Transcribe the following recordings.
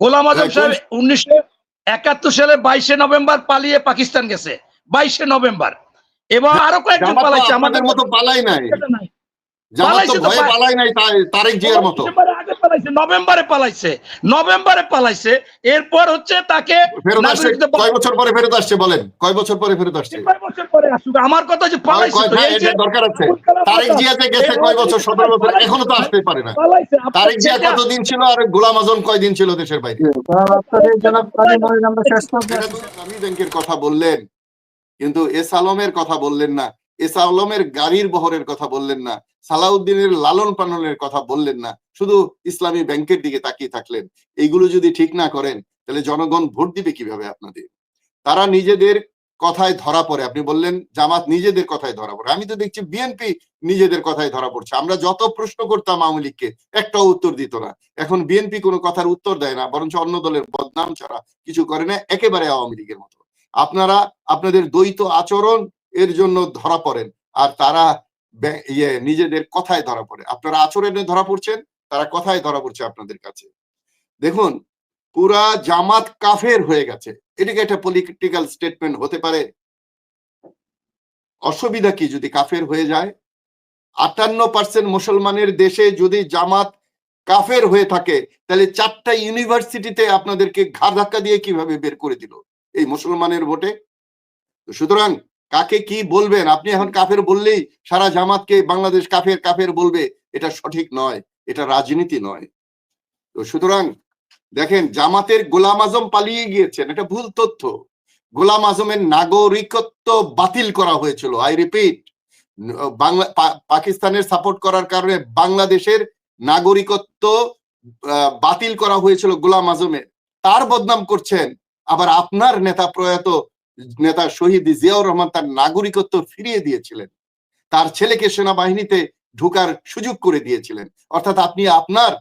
গোলাম আজম সাহেব উনিশশো একাত্তর সালে বাইশে নভেম্বর পালিয়ে পাকিস্তান গেছে বাইশে নভেম্বর। এবং আরও কয়েকজন পালাইছে আমাদের মতো পালাই নাই। নভেম্বরে পালাইছে নভেম্বরে পালাইছে এরপর হচ্ছে তাকে কয় বছর পরে ফেরত আসছে বলেন? কয় বছর পরে ফেরত আসছে? কয় বছর পরে আসুক আমার কথা যে পালাইছে কয়- তো, কয়- এই যে এটা দরকার আছে। তারেক জিয়াতে গেছে কয় বছর? সতেরো বছর। এখনও তো আসতে পারে না। তারেক জিয়া কতদিন ছিল আর গোলাম আজম কয়দিন ছিল দেশের বাইরে? ব্যাংকের কথা বললেন কিন্তু এস আলমের কথা বললেন না। এস আলমের গাড়ির বহরের কথা বললেন না, সালাউদ্দিনের লালন পালনের কথা বললেন না, শুধু ইসলামী ব্যাংকের দিকে তাকিয়ে থাকলেন। এইগুলো যদি ঠিক না করেন, তাহলে জনগণ ভোট দিবে কীভাবে আপনাদের? তারা নিজেদের কথায় ধরা পড়ে। আপনি বললেন, জামাত নিজেদের কথায় ধরা পড়ে। আমি তো দেখছি বিএনপি নিজেদের কথায় ধরা পড়ছে। আমরা যত প্রশ্ন করতাম আওয়ামী লীগকে, একটাও উত্তর দিত না। এখন বিএনপি কোনো কথার উত্তর দেয় না, বরঞ্চ অন্য দলের বদনাম ছাড়া কিছু করে না, একেবারে আওয়ামী লীগের মতো। আপনারা, আপনাদের দ্বৈত আচরণ এর জন্য ধরা পড়েন। আর তারা ইয়ে নিজেদের কথায় ধরা পড়ে। আপনারা আচরণে ধরা পড়ছেন, তারা কথায় ধরা পড়ছে আপনাদের কাছে। দেখুন, পুরা জামাত কাফের হয়ে গেছে। এটাকে একটা পলিটিক্যাল স্টেটমেন্ট হতে পারে। অসুবিধা কি যদি কাফের হয়ে যায়? আটান্ন পার্সেন্ট মুসলমানের দেশে যদি জামাত কাফের হয়ে থাকে, তাহলে চারটা ইউনিভার্সিটিতে আপনাদেরকে ঘাড় ধাক্কা দিয়ে কীভাবে বের করে দিল এই মুসলমানের ভোটে? সুতরাং কাকে কি বলবেন? আপনি এখন কাফের বললেই সারা জামাতকে বাংলাদেশ কাফের কাফের বলবে। এটা সঠিক নয়, এটা রাজনীতি নয়। তো সুতরাং দেখেন, জামাতের গোলাম আজম পালিয়ে গিয়েছেন। এটা ভুল তথ্য। গোলাম আজমের নাগরিকত্ব বাতিল করা হয়েছিল, আই রিপিট। বাংলা পাকিস্তানের সাপোর্ট করার কারণে বাংলাদেশের নাগরিকত্ব বাতিল করা হয়েছিল গোলাম আজমের। তার বদনাম করছেন আবার আপনার নেতা প্রয়াত নেতা শহীদ জিয়াউর রহমান তার নাগরিকত্ব ফিরিয়ে দিয়েছিলেন। তার ছেলেকে সেনাবাহিনীতে ঢোকার সুযোগ করে দিয়েছিলেন। অর্থাৎ আপনি আপনার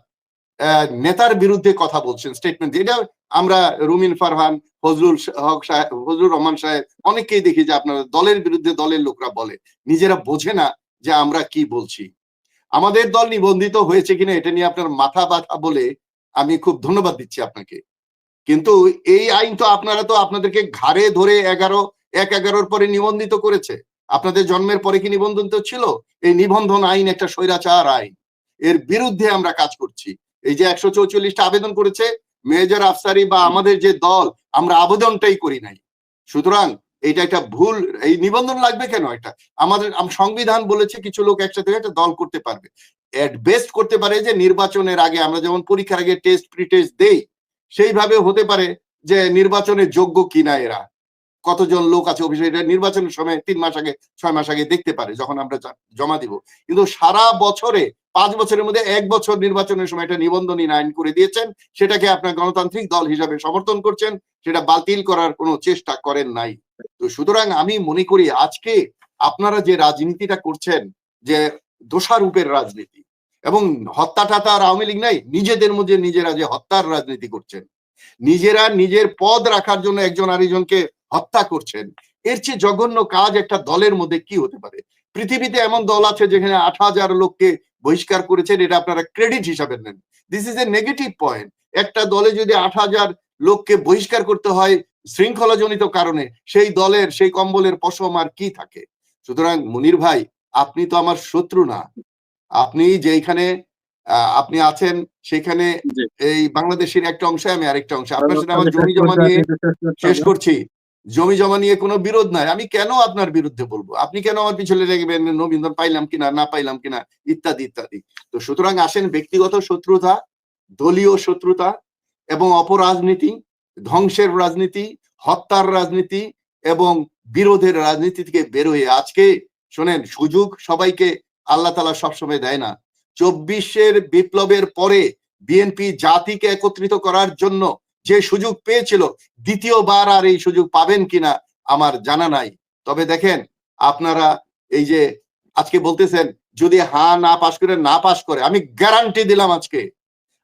নেতার বিরুদ্ধে কথা বলছেন স্টেটমেন্ট এটা আমরা রুমিন ফারহান, ফজলুল স- হক সাহেব, ফজলুর রহমান সাহেব অনেককেই দেখি যে আপনারা দলের বিরুদ্ধে দলের লোকরা বলে। নিজেরা বোঝে না যে আমরা কি বলছি। আমাদের দল নিবন্ধিত হয়েছে কিনা এটা নিয়ে আপনার মাথা ব্যথা বলে আমি খুব ধন্যবাদ দিচ্ছি আপনাকে। কিন্তু এই আইন তো আপনারা তো আপনাদেরকে ঘাড়ে ধরে এগারো, এক এগারোর পরে নিবন্ধিত করেছে। আপনাদের জন্মের পরে কি নিবন্ধন তো ছিল? এই নিবন্ধন আইন একটা স্বৈরাচার আইন। এর বিরুদ্ধে আমরা কাজ করছি। এই যে একশো চৌচল্লিশটা আবেদন করেছে, মেজর আফসারি বা আমাদের যে দল, আমরা আবেদনটাই করি নাই। সুতরাং এটা একটা ভুল, এই নিবন্ধন লাগবে কেন এটা আমাদের, আম- সংবিধান বলেছে কিছু লোক একসাথে একটা দল করতে পারবে। এট বেস্ট করতে পারে যে নির্বাচনের আগে আমরা যেমন পরীক্ষার আগে টেস্ট প্রি টেস্ট দেই সেইভাবে হতে পারে যে নির্বাচনে যোগ্য কিনা এরা। কতজন লোক আছে অফিসে, এটা নির্বাচনের সময় তিন মাস আগে, ছয় মাস আগে দেখতে পারে যখন আমরা জমা দিব। কিন্তু সারা বছরে, পাঁচ বছরের মধ্যে এক বছর নির্বাচনের সময় এটা নিবন্ধনী আইন করে দিয়েছেন, সেটাকে আপনার গণতান্ত্রিক দল হিসাবে সমর্থন করছেন, সেটা বাতিল করার কোনো চেষ্টা করেন নাই। তো সুতরাং আমি মনে করি আজকে আপনারা যে রাজনীতিটা করছেন, যে দোষারূপের রাজনীতি এবং হত্যা টাতা আর আওয়ামী লীগ নাই, নিজেদের মধ্যে নিজেরা যে হত্যার রাজনীতি করছেন, নিজেরা নিজের পদ রাখার জন্য একজন আরেকজনকে হত্যা করছেন, এর চেয়ে জঘন্য কাজ একটা দলের মধ্যে কি হতে পারে? পৃথিবীতে এমন দল আছে যেখানে আট হাজার লোককে বহিষ্কার করেছেন, এটা আপনারা ক্রেডিট হিসাবে নেন। This is a negative point একটা দলে যদি আট হাজার লোককে বহিষ্কার করতে হয় শৃঙ্খলাজনিত কারণে, সেই দলের, সেই কম্বলের পশম আর কি থাকে? সুতরাং মুনির ভাই, আপনি তো আমার শত্রু না। আপনি যেখানে আহ, আপনি আছেন সেখানে এই বাংলাদেশের একটা অংশে আমি আরেকটা অংশে। আপনার সাথে আমার জমি জমা নিয়ে শেষ করছি। জমি জমা নিয়ে কোনো বিরোধ নাই। আমি কেন আপনার বিরুদ্ধে বলব? আপনি কেন আমার পিছনে রেখবেন নবীন্দন পাইলাম কিনা না পাইলাম কিনা ইত্যাদি ইত্যাদি। তো সুতরাং আসেন ব্যক্তিগত শত্রুতা দলীয় শত্রুতা এবং অপরাজনীতি ধ্বংসের রাজনীতি হত্যার রাজনীতি এবং বিরোধের রাজনীতি থেকে বের হয়ে আজকে শোনেন সুযোগ সবাইকে আল্লাহ তালা সবসময় দেয় না। চব্বিশের বিপ্লবের পরে বিএনপি জাতিকে একত্রিত করার জন্য যে সুযোগ পেয়েছিল, দ্বিতীয়বার আর এই সুযোগ পাবেন কিনা আমার জানা নাই। তবে দেখেন, আপনারা এই যে আজকে বলতেছেন, যদি হা না পাশ করে, না পাশ করে, আমি গ্যারান্টি দিলাম আজকে।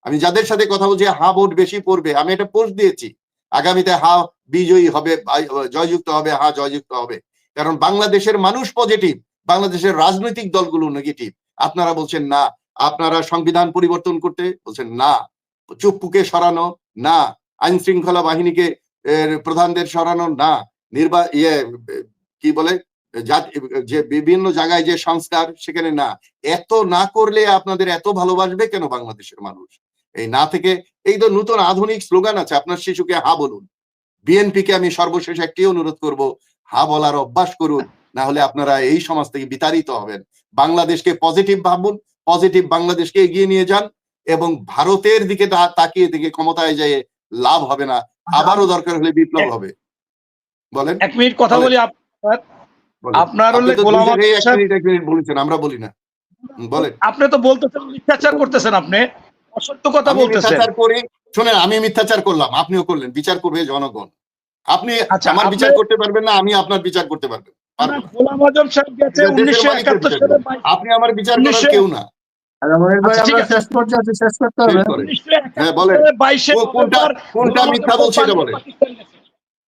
আমি যাদের সাথে কথা বলছি, হা ভোট বেশি পড়বে, আমি এটা পোস্ট দিয়েছি। আগামীতে হা বিজয়ী হবে জয়যুক্ত হবে, হা জয়যুক্ত হবে। কারণ বাংলাদেশের মানুষ পজিটিভ বাংলাদেশের রাজনৈতিক দলগুলো নেগেটিভ আপনারা বলছেন, না, আপনারা সংবিধান পরিবর্তন করতে বলছেন, না, চুপ্পুকে সরানো, না আইন শৃঙ্খলা বাহিনীকে প্রধানদের সরানো, না, নির্বা ইয়ে কি বলে যে বিভিন্ন জায়গায় যে সংস্কার, সেখানে না। এত না করলে আপনাদের এত ভালোবাসবে কেন বাংলাদেশের মানুষ? এই না থেকে, এই তো নতুন আধুনিক স্লোগান আছে, আপনার শিশুকে হা বলুন। বিএনপি কে আমি সর্বশেষ একটি অনুরোধ করব, হা বলার অভ্যাস করুন। না হলে আপনারা এই সমাজ থেকে বিতাড়িত হবেন। বাংলাদেশকে পজিটিভ ভাবুন পজিটিভ বাংলাদেশকে এগিয়ে নিয়ে যান এবং ভারতের দিকে তাকিয়ে দিকে ক্ষমতায় যেয়ে লাভ হবে না। আবারও দরকার হলে বিপ্লব হবে। বলেন? এক মিনিট কথা বলি আপনার হলে গোলাম এক মিনিট বলেছেন আমরা বলি না। বলেন। আপনি তো বলতেছেন মিথ্যাচার করতেছেন আপনি। অসত্য কথা বলতেছেন। মিথ্যাচার করি। শুনেন আমি মিথ্যাচার করলাম আপনিও করলেন বিচার করবে জনগণ। আপনি আচ্ছা, আমার বিচার করতে পারবেন না আমি আপনার বিচার করতে পারবেন। গোলাম আজম সাহেব গেছে উনিশশো একাত্তর সালে আপনি আমার বিচার করার কেউ না। আচ্ছা, হ্যাঁ, বাইশে নভেম্বর গোলাম আজম পালিয়ে পাকিস্তান গেছে।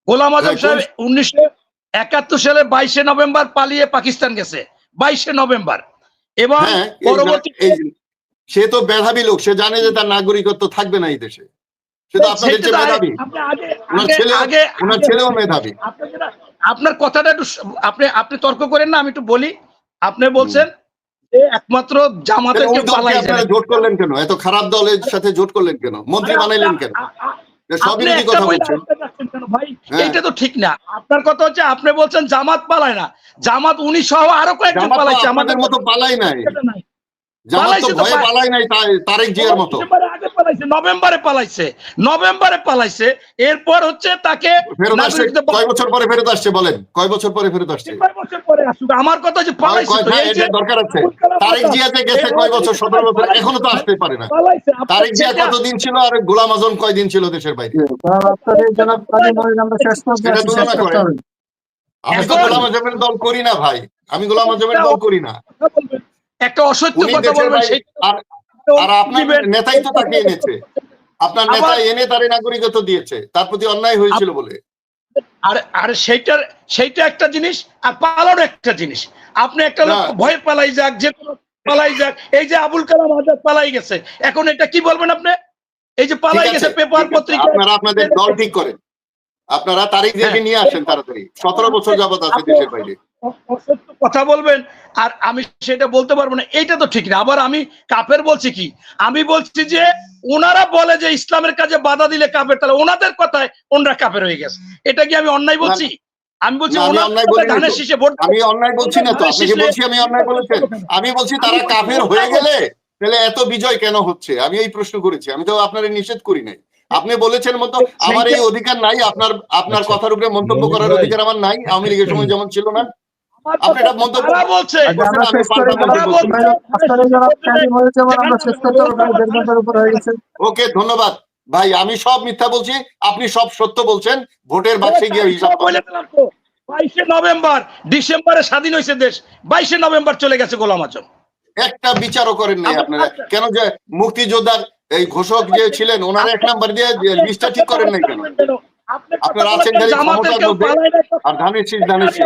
গোলাম আজম সাহেব উনিশশো একাত্তর সালে বাইশে নভেম্বর পালিয়ে পাকিস্তান গেছে। বাইশে নভেম্বর। এবং হ্যাঁ পরবর্তী সে তো মেধাবী লোক সে জানে যে তার নাগরিকত্ব থাকবে না এই দেশে। সে তো আপনাদের আগে- মেধাবী। ওনার ছেলেও আগে ওনার ছেলেও মেধাবী। আপনার কথাটা একটু আপনি আপনি তর্ক করেন না আমি একটু বলি। আপনি বলছেন যে একমাত্র জামাতের কেউ পালাই আপনারা জোট করলেন কেন? এত খারাপ দলের সাথে জোট করলেন কেন? মন্ত্রী বানাইলেন কেন? হ্যাঁ। এইটা তো ঠিক না। আপনার কথা হচ্ছে আপনি বলছেন জামাত পালায় না। জামাত উনি সহ আরও কয়েকজন পালাইছে। আপনাদের মতো পালাই নাই। নাই জামাত তো ভয়ে পালাই নাই তা- তারেক জিয়ার মতো। পালাইছে নভেম্বরে পালাইছে নভেম্বরে পালাইছে এরপর হচ্ছে তাকে কয় বছর পরে ফেরত আসছে বলেন? কয় বছর পরে ফেরত আসছে? চার বছর পরে আসুক আমার কথা যে পালাইছে তো, এই যে দরকার আছে। তারেক জিয়াতে গেছে কয় বছর? সতেরো বছর। এখনও তো আসতে পারে না। তারেক জিয়া কতদিন ছিল আর গোলাম আজম কয়দিন ছিল দেশের বাইরে? সেটা তুলনা করতে করেন। আমি তো গোলাম আজমের দল করি না ভাই। আমি গোলাম আজমের দল করি না। একটা অসত্য কথা বলবেন আর আর আপনার নেতাই তো তাকে এনেছে। আপনার নেতা এনে তারে নাগরিকত্ব দিয়েছে। তার প্রতি অন্যায় হয়েছিল বলে। আর আর সেইটার সেইটা একটা জিনিস আর পালানো একটা জিনিস। আপনি একটা লোক ভয় পালাই যাক যে পালাই যাক। এই যে আবুল কালাম আজাদ পালাই গেছে। এখন এটা কি বলবেন আপনি? এই যে পালাই গেছে পেপার পত্রিকা আপনারা আপনাদের দল ঠিক করেন। আপনারা তারিখ হ্যাঁ। দেখে নিয়ে আসেন তাড়াতাড়ি। সতেরো বছর যাবত আছে দেশের বাইরে। অসত্য কথা বলবেন আর আমি সেটা বলতে পারব না। এইটা তো ঠিক না। আবার আমি কাফের বলছি কি? আমি বলছি যে ওনারা বলে যে ইসলামের কাজে বাধা দিলে কাফের তাহলে ওনাদের কথায় ওনারা কাফের হয়ে গেছে। এটা কি আমি অন্যায় বলছি? আমি বলছি না, আমি ওনার অন্যায় কথায় বলিনি ধানের শীষে ভোট আমি অন্যায় বলছি না তো। আপনাকে বলছি আমি অন্যায় বলেছেন? আমি বলছি তারা কাফের হয়ে গেলে তাহলে এত বিজয় কেন হচ্ছে? আমি এই প্রশ্ন করেছি। আমি তো আপনার নিষেধ করি নাই। আপনি বলেছেন মতো আমার এই অধিকার নাই আপনার আপনার আচ্ছা। কথার উপরে মন্তব্য করার অধিকার আমার নাই। আওয়ামী লীগের সময় যেমন ছিল না আপনি এটা মন্তব্য- তারা বলছে। আচ্ছা, আমরা শেষ করে আমরা শেষ করতে দেড় উপর হয়ে গেছে। ওকে ধন্যবাদ। ভাই আমি সব মিথ্যা বলছি আপনি সব সত্য বলছেন ভোটের বাক্সে গিয়ে হিসাব। বাইশে নভেম্বর ডিসেম্বরে স্বাধীন হয়েছে দেশ বাইশে নভেম্বর চলে গেছে গোলাম আজম। একটা বিচারও করেন নাই আচ্ছা, আপনারা। আচ্ছা। কেন যে মুক্তিযোদ্ধার এই ঘোষক যে ছিলেন ওনার এক নাম্বার দিয়ে লিস্টটা ঠিক করেন নাই কেন? আপনারা আছেন খালি ক্ষমতার মধ্যে, পালায় নাই তো। আর ধানের শীষ ধানের শীষ।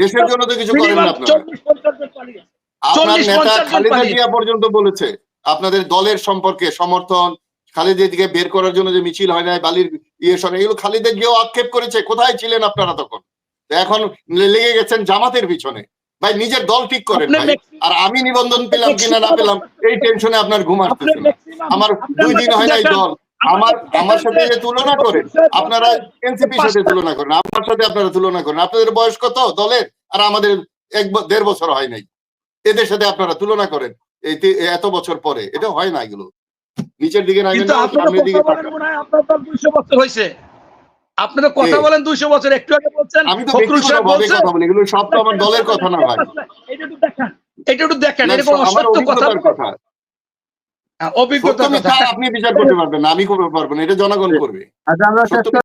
দেশের জন্য তো কিছু করেন না minimum আপনারা। 40 50 জন পালিয়ে গেছে। আপনার নেতা খালেদা জিয়া পর্যন্ত বলেছে আপনাদের দলের সম্পর্কে সমর্থন খালেদা দিকে বের করার জন্য যে মিছিল হয় না বালির ইয়ে সরে এগুলো খালেদা জিয়াও আক্ষেপ করেছে। কোথায় ছিলেন আপনারা তখন? এখন লেগে গেছেন জামাতের পিছনে। ভাই নিজের দল ঠিক করেন ভাই। আর আমি নিবন্ধন পেলাম কিনা না পেলাম এই টেনশনে আপনার ঘুম আসতেছে আমার দুই দিন হয় নাই দল। আমার আমার সাথে তুলনা করেন। আপনারা এনসিপির সাথে তুলনা করেন। আমার সাথে আপনারা তুলনা করেন। আপনাদের বয়স কত দলের? আর আমাদের এক দেড় বছর হয় নাই। এদের সাথে আপনারা তুলনা করেন। এই এত বছর পরে। এটা হয় না এগুলো। নিচের দিকে না আপনারা সামনের দিকে কথা বলেন তাকান আপনার দল 200 বছর হয়েছে। আপনারা কথা বলেন 200 বছর। একটু আগে বলছেন আমি তো ফখরুল সাহেব বলছেন। কথা বলি। এগুলো সব তো আমার দলের কথা না ভাই। এটা একটু দেখেন। এটা একটু দেখেন। এরকম অসত্য কথা। হ্যাঁ, মিথ্যা আপনি বিচার করতে পারবেন আমি করতে পারব না এটা জনগণ করবে। আচ্ছা আমরা